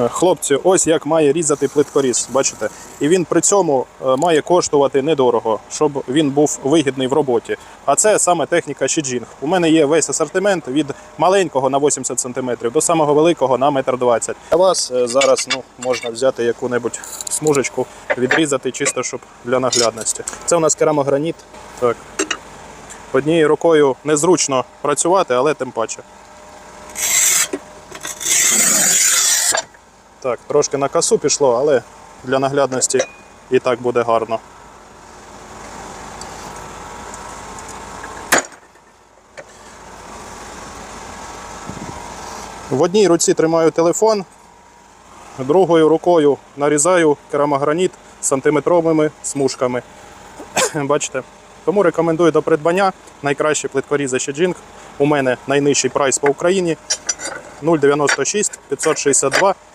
Е, Хлопці, ось як має різати плиткоріз, бачите? І він при цьому е, має коштувати недорого, щоб він був вигідний в роботі. А це саме техніка Шіджінг. У мене є весь асортимент від маленького на 80 см до самого великого на 1,20 м. Для вас е, зараз ну, можна взяти яку-небудь смужечку, відрізати чисто, щоб для наглядності. Це у нас керамограніт. Так. Однією рукою незручно працювати, але тим паче. Так, трошки на касу пішло, але для наглядності і так буде гарно. В одній руці тримаю телефон, другою рукою нарізаю керамограніт сантиметровими смужками. Бачите? Тому рекомендую до придбання найкращі плиткорізи Sheijing. У мене найнижчий прайс по Україні 096 562